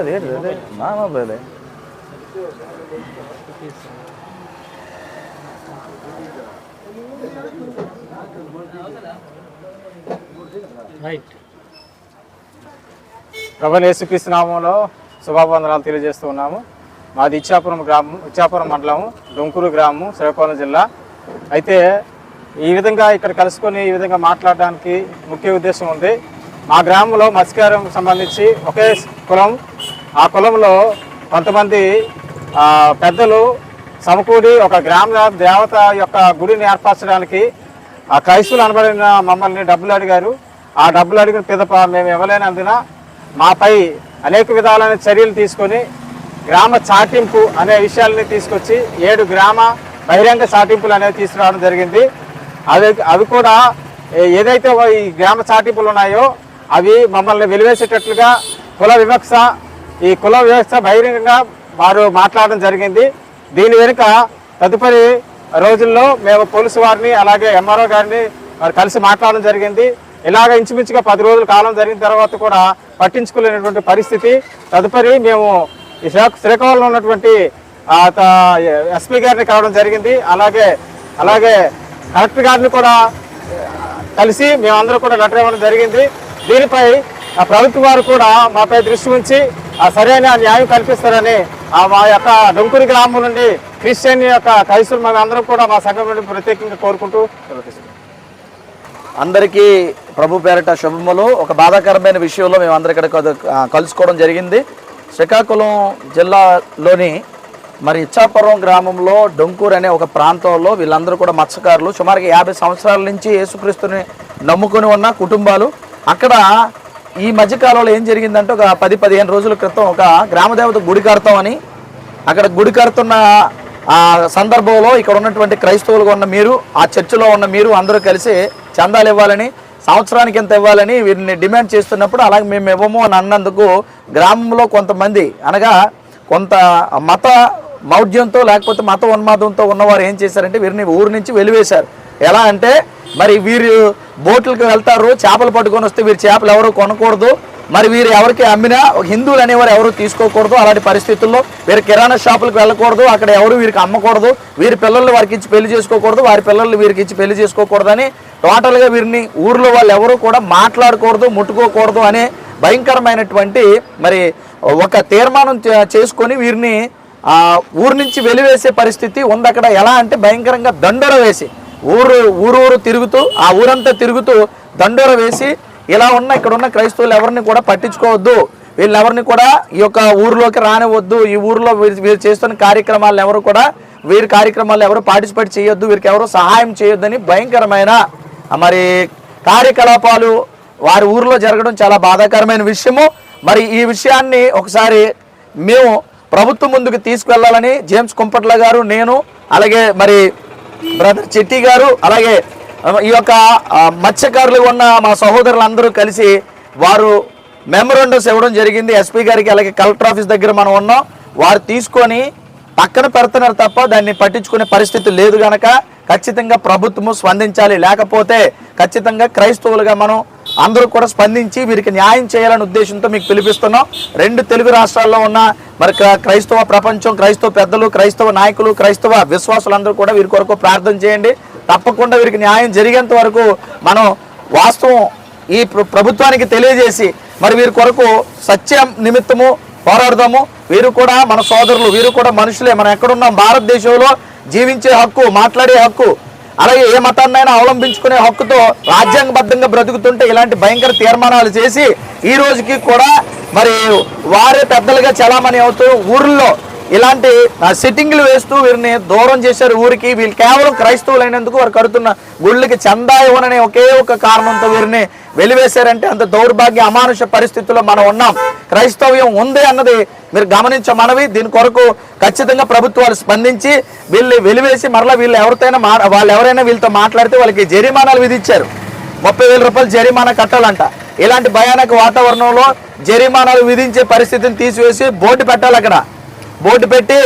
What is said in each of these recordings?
అది ఏంటి నా మొబైలే యేసుక్రీస్తు నామంలో శుభాబంధనాలు తెలియజేస్తూ ఉన్నాము. మాది ఇచ్చాపురం గ్రామం ఇచ్చాపురం మండలం డొంకూరు గ్రామం శ్రీకాకుళం జిల్లా. అయితే ఈ విధంగా ఇక్కడ కలుసుకొని ఈ విధంగా మాట్లాడడానికి ముఖ్య ఉద్దేశం ఉంది. మా గ్రామంలో మత్స్యకారం సంబంధించి ఒకే కులం ఆ కులంలో కొంతమంది పెద్దలు సమకూడి ఒక గ్రామ దేవత యొక్క గుడిని ఏర్పరచడానికి ఆ క్రైస్తువులు అనబడిన మమ్మల్ని డబ్బులు అడిగారు. ఆ డబ్బులు అడిగిన పిదప మేము ఇవ్వలేనందున మాపై అనేక విధాలైన చర్యలు తీసుకొని గ్రామ చాటింపు అనే విషయాలని తీసుకొచ్చి ఏడు గ్రామ బహిరంగ చాటింపులు అనేవి తీసుకురావడం జరిగింది. అవి అవి కూడా ఏదైతే ఈ గ్రామ చాటింపులు ఉన్నాయో అవి మమ్మల్ని వెలివేసేటట్లుగా కుల వివక్ష ఈ కుల వ్యవస్థ బహిరంగంగా వారు మాట్లాడడం జరిగింది. దీని వెనుక తదుపరి రోజుల్లో మేము పోలీసు వారిని అలాగే ఎంఆర్ఓ గారిని వారు కలిసి మాట్లాడడం జరిగింది. ఇలాగ ఇంచుమించుగా పది రోజుల కాలం జరిగిన తర్వాత కూడా పట్టించుకోలేనటువంటి పరిస్థితి. తదుపరి మేము ఈ శ్రీకాకుళంలో ఉన్నటువంటి ఎస్పీ గారిని కలవడం జరిగింది. అలాగే అలాగే కలెక్టర్ గారిని కూడా కలిసి మేమందరం కూడా లెటర్ ఇవ్వడం జరిగింది. దీనిపై ప్రభుత్వ వారు కూడా మాపై దృష్టి ఉంచి సరైన న్యాయం కల్పిస్తారని ఆ మా యొక్క డొంకురి గ్రామం నుండి క్రిస్టియన్ యొక్క క్రైస్తులు మేము అందరం కూడా మా సంఘం నుండి ప్రత్యేకంగా కోరుకుంటూ అందరికీ ప్రభు పేరట శుభములు. ఒక బాధాకరమైన విషయంలో మేము అందరి ఇక్కడ కలుసుకోవడం జరిగింది. శ్రీకాకుళం జిల్లాలోని మరి ఇచ్చాపురం గ్రామంలో డొంకూర్ అనే ఒక ప్రాంతంలో వీళ్ళందరూ కూడా మత్స్యకారులు సుమారుగా యాభై సంవత్సరాల నుంచి యేసుక్రీస్తుని నమ్ముకొని ఉన్న కుటుంబాలు. అక్కడ ఈ మధ్యకాలంలో ఏం జరిగిందంటే ఒక పది పదిహేను రోజుల క్రితం ఒక గ్రామదేవత గుడి కడతామని అక్కడ గుడి కడుతున్న ఆ సందర్భంలో ఇక్కడ ఉన్నటువంటి క్రైస్తవులుగా ఉన్న మీరు ఆ చర్చిలో ఉన్న మీరు అందరూ కలిసి చందాలు ఇవ్వాలని సంవత్సరానికి ఎంత ఇవ్వాలని వీరిని డిమాండ్ చేస్తున్నప్పుడు అలాగే మేము ఇవ్వము అని అన్నందుకు గ్రామంలో కొంతమంది అనగా కొంత మత మౌఢ్యంతో లేకపోతే మత ఉన్మాదంతో ఉన్నవారు ఏం చేశారంటే వీరిని ఊరు నుంచి వెలివేశారు. ఎలా అంటే మరి వీరు బోట్లకు వెళ్తారు చేపలు పట్టుకొని వస్తే వీరు చేపలు ఎవరు కొనకూడదు. మరి వీరు ఎవరికి అమ్మినా హిందువులు అనేవారు ఎవరు తీసుకోకూడదు. అలాంటి పరిస్థితుల్లో వీరు కిరాణా షాపులకు వెళ్ళకూడదు. అక్కడ ఎవరు వీరికి అమ్మకూడదు. వీరి పిల్లలు వారికి ఇచ్చి పెళ్ళి చేసుకోకూడదు. వారి పిల్లలు వీరికి ఇచ్చి పెళ్ళి చేసుకోకూడదని టోటల్గా వీరిని ఊర్లో వాళ్ళు ఎవరు కూడా మాట్లాడకూడదు ముట్టుకోకూడదు అనే భయంకరమైనటువంటి మరి ఒక తీర్మానం చేసుకొని వీరిని ఊరి నుంచి వెలివేసే పరిస్థితి ఉంది అక్కడ. ఎలా అంటే భయంకరంగా దండర వేసి ఊరు ఊరు ఊరు తిరుగుతూ ఆ ఊరంతా తిరుగుతూ దండోర వేసి ఇలా ఉన్న ఇక్కడ ఉన్న క్రైస్తవులు ఎవరిని కూడా పట్టించుకోవద్దు. వీళ్ళెవరిని ఎవరిని కూడా ఈ యొక్క ఊరిలోకి రానివద్దు ఈ ఊరిలో వీరు వీరు చేస్తున్న కార్యక్రమాలను ఎవరు కూడా వీరి కార్యక్రమాలు ఎవరు పార్టిసిపేట్ చేయొద్దు. వీరికి ఎవరు సహాయం చేయొద్దని భయంకరమైన మరి కార్యకలాపాలు వారి ఊరిలో జరగడం చాలా బాధాకరమైన విషయము. మరి ఈ విషయాన్ని ఒకసారి మేము ప్రభుత్వం ముందుకు తీసుకువెళ్ళాలని జేమ్స్ కుంపట్ల గారు నేను అలాగే మరి బ్రదర్ చెట్టి గారు అలాగే ఈ యొక్క మత్స్యకారులు ఉన్న మా సహోదరులందరూ కలిసి వారు మెమోరండమ్స్ ఇవ్వడం జరిగింది. ఎస్పీ గారికి అలాగే కలెక్టర్ ఆఫీస్ దగ్గర మనం ఉన్నాం. వారు తీసుకొని పక్కన పెడుతున్నారు తప్ప దాన్ని పట్టించుకునే పరిస్థితి లేదు గనక. ఖచ్చితంగా ప్రభుత్వము స్పందించాలి. లేకపోతే ఖచ్చితంగా క్రైస్తవులుగా మనం అందరూ కూడా స్పందించి వీరికి న్యాయం చేయాలనే ఉద్దేశంతో మీకు పిలిపిస్తున్నాం. రెండు తెలుగు రాష్ట్రాల్లో ఉన్న మరి క్రైస్తవ ప్రపంచం క్రైస్తవ పెద్దలు క్రైస్తవ నాయకులు క్రైస్తవ విశ్వాసులందరూ కూడా వీరి కొరకు ప్రార్థన చేయండి. తప్పకుండా వీరికి న్యాయం జరిగేంత వరకు మనం వాస్తవం ఈ ప్రభుత్వానికి తెలియజేసి మరి వీరి కొరకు సత్యం నిమిత్తము పోరాడదాము. వీరు కూడా మన సోదరులు వీరు కూడా మనుషులే. మనం ఎక్కడున్నాం? భారతదేశంలో జీవించే హక్కు మాట్లాడే హక్కు అలాగే ఏ మతాన్నైనా అవలంబించుకునే హక్కుతో రాజ్యాంగబద్ధంగా బ్రతుకుతుంటే ఇలాంటి భయంకర తీర్మానాలు చేసి ఈ రోజుకి కూడా మరి వారే పెద్దలుగా చలామణి అవుతూ ఊర్లో ఇలాంటి సిట్టింగ్లు వేస్తూ వీరిని దూరం చేశారు ఊరికి. వీళ్ళు కేవలం క్రైస్తవులైనందుకు వారు కడుతున్న గుళ్ళకి చందా ఇవ్వననే ఒకే ఒక కారణంతో వీరిని వెలివేశారంటే అంత దౌర్భాగ్య అమానుష పరిస్థితుల్లో మనం ఉన్నాం. క్రైస్తవ్యం ఉంది అన్నది మీరు గమనించే మనవి. దీని కొరకు ఖచ్చితంగా ప్రభుత్వాలు స్పందించి వీళ్ళు వెలివేసి మరలా వీళ్ళు ఎవరితోనైనా మా వాళ్ళు ఎవరైనా వీళ్ళతో మాట్లాడితే వాళ్ళకి జరిమానాలు విధించారు. ముప్పై వేల రూపాయలు జరిమానా కట్టాలంట. ఇలాంటి భయానక వాతావరణంలో జరిమానాలు విధించే పరిస్థితిని తీసివేసి బోర్డు పెట్టాలి అక్కడ. బోర్డు పెట్టి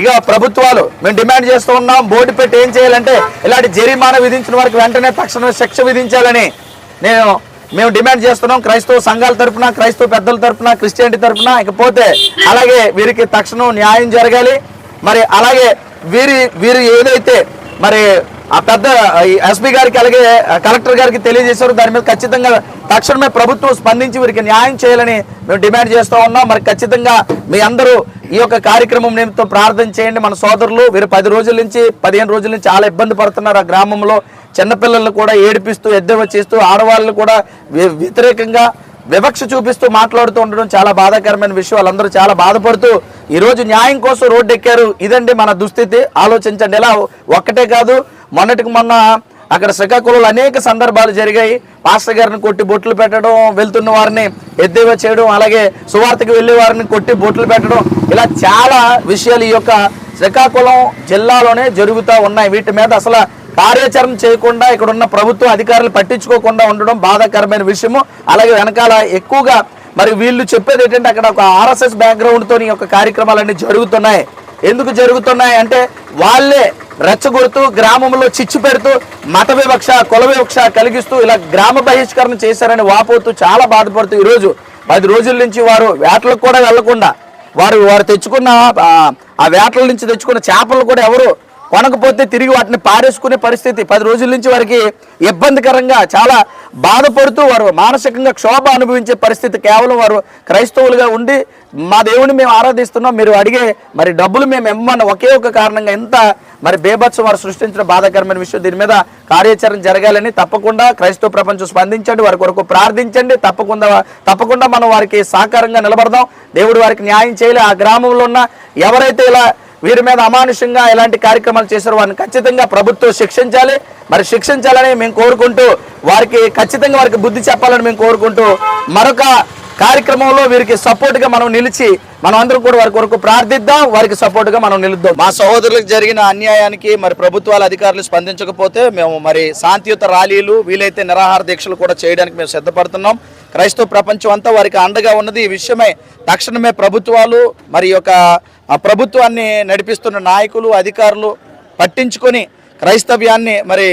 ఇక ప్రభుత్వాలు మేము డిమాండ్ చేస్తూ ఉన్నాం. బోర్డు పెట్టి ఏం చేయాలంటే ఇలాంటి జరిమానా విధించిన వారికి వెంటనే తక్షణ శిక్ష విధించాలని నేను మేము డిమాండ్ చేస్తున్నాం క్రైస్తవ సంఘాల తరపున క్రైస్తవ పెద్దల తరపున క్రిస్టియానిటీ తరపున. ఇకపోతే అలాగే వీరికి తక్షణం న్యాయం జరగాలి. మరి అలాగే వీరి వీరు ఏదైతే మరి ఆ పెద్ద ఎస్పీ గారికి అలాగే కలెక్టర్ గారికి తెలియజేశారు. దాని మీద ఖచ్చితంగా తక్షణమే ప్రభుత్వం స్పందించి వీరికి న్యాయం చేయాలని మేము డిమాండ్ చేస్తూ ఉన్నాం. మరి ఖచ్చితంగా మీ అందరూ ఈ యొక్క కార్యక్రమం నిమిత్తం ప్రార్థన చేయండి. మన సోదరులు వీరు పది రోజుల నుంచి పదిహేను రోజుల నుంచి చాలా ఇబ్బంది పడుతున్నారు. ఆ గ్రామంలో చిన్నపిల్లలను కూడా ఏడిపిస్తూ ఎద్దవ చేస్తూ ఆడవాళ్ళు కూడా వ్యతిరేకంగా వివక్ష చూపిస్తూ మాట్లాడుతూ ఉండడం చాలా బాధాకరమైన విషయం. వాళ్ళందరూ చాలా బాధపడుతూ ఈరోజు న్యాయం కోసం రోడ్డు ఎక్కారు ఇదండి మన దుస్థితి. ఆలోచించండి. ఇలా ఒక్కటే కాదు. మొన్నటికి మొన్న అక్కడ శ్రీకాకుళంలో అనేక సందర్భాలు జరిగాయి. పాస్టర్ గారిని కొట్టి బొట్లు పెట్టడం వెళ్తున్న వారిని ఎద్దేవా చేయడం అలాగే సువార్తకి వెళ్ళే వారిని కొట్టి బొట్లు పెట్టడం ఇలా చాలా విషయాలు ఈ యొక్క శ్రీకాకుళం జిల్లాలోనే జరుగుతూ ఉన్నాయి. వీటి మీద అసలు కార్యాచరణ చేయకుండా ఇక్కడ ఉన్న ప్రభుత్వ అధికారులు పట్టించుకోకుండా ఉండడం బాధాకరమైన విషయము. అలాగే వెనకాల ఎక్కువగా మరి వీళ్ళు చెప్పేది ఏంటంటే అక్కడ ఒక ఆర్ఎస్ఎస్ బ్యాక్గ్రౌండ్తో ఈ యొక్క కార్యక్రమాలన్నీ జరుగుతున్నాయి. ఎందుకు జరుగుతున్నాయి అంటే వాళ్ళే రెచ్చగొడుతూ గ్రామంలో చిచ్చు పెడుతూ మత వివక్ష కుల వివక్ష కలిగిస్తూ ఇలా గ్రామ బహిష్కరణ చేశారని వాపోతూ చాలా బాధపడుతూ ఈరోజు పది రోజుల నుంచి వారు వేటలకు కూడా వెళ్ళకుండా వారు వారు తెచ్చుకున్న ఆ, ఆ వేటల నుంచి తెచ్చుకున్న చేపలు కూడా ఎవరు కొనకపోతే తిరిగి వాటిని పారేసుకునే పరిస్థితి పది రోజుల నుంచి వారికి ఇబ్బందికరంగా చాలా బాధపడుతూ వారు మానసికంగా క్షోభ అనుభవించే పరిస్థితి కేవలం వారు క్రైస్తవులుగా ఉండి మా దేవుని మేము ఆరాధిస్తున్నాం మీరు అడిగే మరి డబ్బులు మేము ఇవ్వమన్న ఒకే ఒక కారణంగా ఎంత మరి బేభత్సం వారు సృష్టించిన బాధాకరమైన విషయం. దీని మీద కార్యాచరణ జరగాలని తప్పకుండా క్రైస్తవ ప్రపంచం స్పందించండి వారి కొరకు ప్రార్థించండి. తప్పకుండా తప్పకుండా మనం వారికి సహకారంగా నిలబడదాం. దేవుడు వారికి న్యాయం చేయాలి. ఆ గ్రామంలో ఉన్న ఎవరైతే ఇలా వీరి మీద అమానుషంగా ఇలాంటి కార్యక్రమాలు చేశారో వారిని ఖచ్చితంగా ప్రభుత్వం శిక్షించాలి. మరి శిక్షించాలని మేము కోరుకుంటూ వారికి ఖచ్చితంగా వారికి బుద్ధి చెప్పాలని మేము కోరుకుంటూ మరొక కార్యక్రమంలో వీరికి సపోర్ట్గా మనం నిలిచి మనం అందరం కూడా వారి కొరకు ప్రార్థిద్దాం వారికి సపోర్ట్గా మనం నిలుద్దాం. మా సహోదరులకు జరిగిన అన్యాయానికి మరి ప్రభుత్వాల అధికారులు స్పందించకపోతే మేము మరి శాంతియుత ర్యాలీలు వీలైతే నిరాహార దీక్షలు కూడా చేయడానికి మేము సిద్ధపడుతున్నాం. క్రైస్తవ ప్రపంచం అంతా వారికి అండగా ఉన్నది. ఈ విషయమై తక్షణమే ప్రభుత్వాలు మరి యొక్క ఆ ప్రభుత్వాన్ని నడిపిస్తున్న నాయకులు అధికారులు పట్టించుకొని క్రైస్తవ్యాన్ని మరి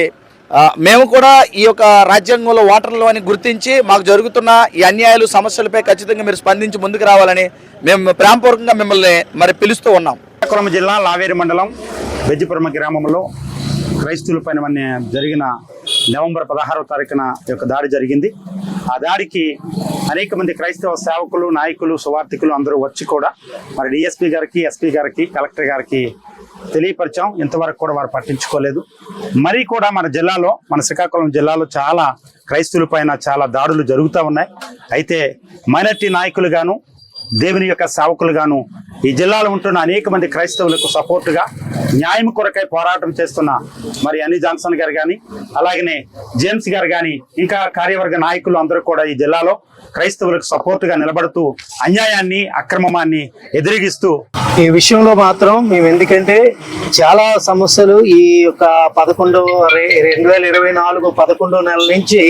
మేము కూడా ఈ యొక్క రాజ్యాంగంలో ఓటర్లు అని గుర్తించి మాకు జరుగుతున్న ఈ అన్యాయాలు సమస్యలపై ఖచ్చితంగా మీరు స్పందించి ముందుకు రావాలని మేము ప్రేమపూర్వకంగా మిమ్మల్ని మరి పిలుస్తూ ఉన్నాం. శ్రీకాకుళం జిల్లా లావేరి మండలం బెజ్జిపురమ గ్రామంలో క్రైస్తవులపైన మొన్న జరిగిన నవంబర్ పదహారవ తారీఖున ఈ యొక్క దాడి జరిగింది. ఆ దాడికి అనేక మంది క్రైస్తవ సేవకులు నాయకులు సువార్థికులు అందరూ వచ్చి కూడా మరి డిఎస్పీ గారికి ఎస్పీ గారికి కలెక్టర్ గారికి తెలియపరిచాం. ఇంతవరకు కూడా వారు పట్టించుకోలేదు. మరి కూడా మన జిల్లాలో మన శ్రీకాకుళం జిల్లాలో చాలా క్రైస్తవుల పైన చాలా దాడులు జరుగుతూ ఉన్నాయి. అయితే మైనార్టీ నాయకులు గాను దేవుని యొక్క సేవకులుగాను ఈ జిల్లాలో ఉంటున్న అనేక మంది క్రైస్తవులకు సపోర్టుగా న్యాయం కొరకై పోరాటం చేస్తున్న మరి అని జాన్సన్ గారు కానీ అలాగనే జేమ్స్ గారు కానీ ఇంకా కార్యవర్గ నాయకులు అందరూ కూడా ఈ జిల్లాలో క్రైస్తవులకు సపోర్టుగా నిలబడుతూ అన్యాయాన్ని అక్రమాన్ని ఎదిరిగిస్తూ ఈ విషయంలో మాత్రం మేము ఎందుకంటే చాలా సమస్యలు ఈ యొక్క పదకొండు రెండు వేల ఇరవై నాలుగు పదకొండో నెల నుంచి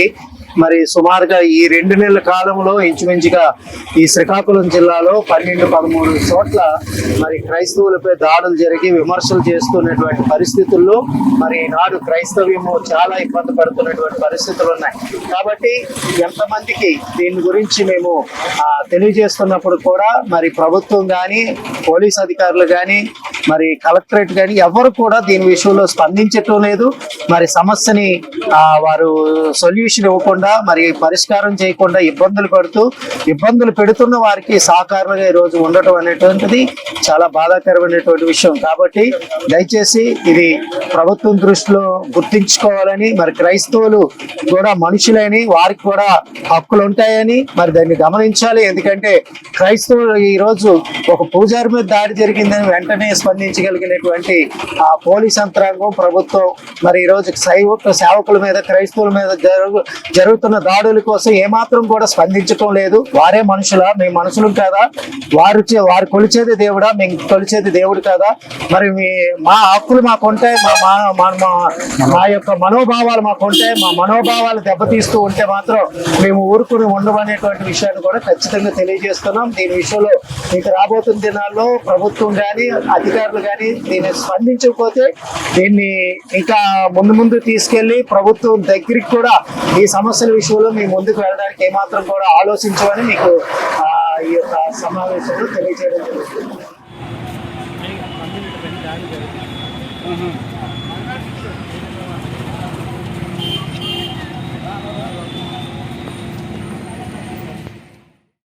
మరి సుమారుగా ఈ రెండు నెలల కాలంలో ఇంచుమించుగా ఈ శ్రీకాకుళం జిల్లాలో పన్నెండు పదమూడు చోట్ల మరి క్రైస్తవులపై దాడులు జరిగి విమర్శలు చేస్తున్నటువంటి పరిస్థితుల్లో మరి నాడు క్రైస్తవ్యము చాలా ఇబ్బంది పడుతున్నటువంటి పరిస్థితులు ఉన్నాయి. కాబట్టి ఎంతమందికి దీని గురించి మేము తెలియజేస్తున్నప్పుడు కూడా మరి ప్రభుత్వం కానీ పోలీస్ అధికారులు కానీ మరి కలెక్టరేట్ కానీ ఎవరు కూడా దీని విషయంలో స్పందించటం లేదు. మరి సమస్యని వారు సొల్యూషన్ ఇవ్వకుండా మరి పరిష్కారం చేయకుండా ఇబ్బందులు పడుతూ ఇబ్బందులు పెడుతున్న వారికి సహకారంగా ఈ రోజు ఉండటం అనేటువంటిది చాలా బాధాకరమైనటువంటి విషయం. కాబట్టి దయచేసి ఇది ప్రభుత్వం దృష్టిలో గుర్తించుకోవాలని మరి క్రైస్తవులు కూడా మనుషులని వారికి కూడా హక్కులు ఉంటాయని మరి దాన్ని గమనించాలి. ఎందుకంటే క్రైస్తవులు ఈరోజు ఒక పూజారి మీద దాడి జరిగిందని వెంటనే స్పందించగలిగినటువంటి ఆ పోలీస్ యంత్రాంగం ప్రభుత్వం మరి ఈ రోజు సైవ సేవకుల మీద క్రైస్తవుల మీద జరుగు జరుగుతున్న దాడుల కోసం ఏమాత్రం కూడా స్పందించటం లేదు. వారే మనుషులా మేము మనుషులు కదా? వారు చే- వారు కొలిచేది దేవుడా? మేము కొలిచేది దేవుడు కదా? మరి మీ మా హక్కులు మాకు ఉంటాయి మా మా మా- మా- మా యొక్క మనోభావాలు మాకు ఉంటే మా మనోభావాలు దెబ్బతీస్తూ ఉంటే మాత్రం మేము ఊరుకుని ఉండమనేటువంటి విషయాన్ని కూడా ఖచ్చితంగా తెలియజేస్తున్నాం. దీని విషయంలో మీకు రాబోతున్న దినాల్లో ప్రభుత్వం కానీ అధికారులు కానీ దీన్ని స్పందించకపోతే దీన్ని ఇంకా ముందు ముందు తీసుకెళ్ళి ప్రభుత్వం దగ్గరికి కూడా ఈ సమస్య సమస్యల విషయంలో మేము ముందుకు వెళ్ళడానికి ఏమాత్రం కూడా ఆలోచించమని మీకు ఈ యొక్క సమావేశంలో తెలియజేయడం జరుగుతుంది.